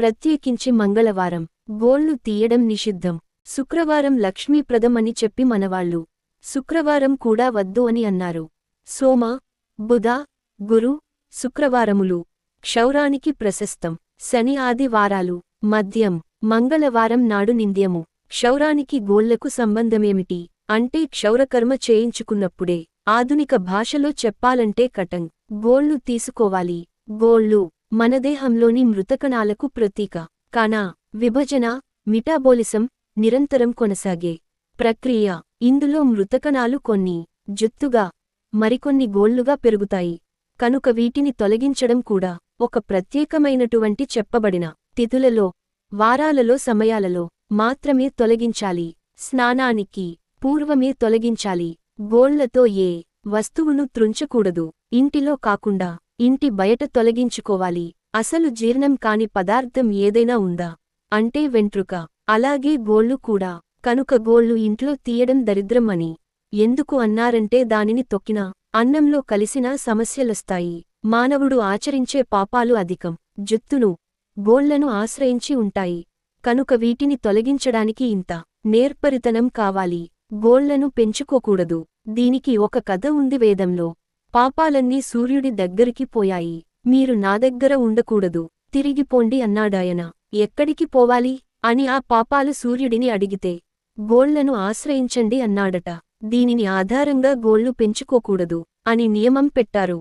ప్రత్యేకించి మంగళవారం. గోళ్ళు తీయడం నిషిద్ధం. శుక్రవారం లక్ష్మీప్రదం అని చెప్పి మనవాళ్ళు శుక్రవారం కూడా వద్దు అని అన్నారు. సోమ బుధ గురు శుక్రవారములు. క్షౌరానికి ప్రశస్తం. శని ఆది వారాలు మద్యం. మంగళవారం నాడు నింద్యము. క్షౌరానికి గోళ్ళకు సంబంధమేమిటి? అంటే క్షౌరకర్మ చేయించుకున్నప్పుడే. ఆధునిక భాషలో చెప్పాలంటే కటంగ్. గోళ్ళు తీసుకోవాలి. గోళ్ళు మనదేహంలోని మృతకణాలకు ప్రతీక. కానా విభజన మిటాబోలిసం నిరంతరం కొనసాగే. ప్రక్రియ ఇందులో మృతకణాలు కొన్ని జుత్తుగా మరికొన్ని గోళ్ళుగా పెరుగుతాయి. కనుక వీటిని తొలగించడం కూడా ఒక ప్రత్యేకమైనటువంటి చెప్పబడిన తిథులలో వారాలలో సమయాలలో మాత్రమే తొలగించాలి. స్నానానికి పూర్వమే తొలగించాలి. గోళ్ళతో ఏ వస్తువును త్రుంచకూడదు ఇంటిలో కాకుండా ఇంటి బయట తొలగించుకోవాలి. అసలు జీర్ణం కాని పదార్థం ఏదైనా ఉందా? అంటే వెంట్రుక. అలాగే గోళ్ళు కూడా. కనుక గోళ్ళు ఇంట్లో తీయడం దరిద్రం అని. ఎందుకు అన్నారంటే దానిని తొక్కినా అన్నంలో కలిసినా సమస్యలొస్తాయి. మానవుడు ఆచరించే పాపాలు అధికం. జుత్తును గోళ్ళను ఆశ్రయించి ఉంటాయి. కనుక వీటిని తొలగించడానికి ఇంత నేర్పరితనం కావాలి. గోళ్ళను పెంచుకోకూడదు. దీనికి ఒక కథ ఉంది వేదంలో. పాపాలన్నీ సూర్యుడి దగ్గరికి పోయాయి. మీరు నా దగ్గర ఉండకూడదు. తిరిగిపోండి అన్నాడాయన. ఎక్కడికి పోవాలి? అని ఆ పాపాలు సూర్యుడిని అడిగితే గోళ్ళను ఆశ్రయించండి అన్నాడట. దీనిని ఆధారంగా గోళ్ళు పెంచుకోకూడదు అని నియమం పెట్టారు.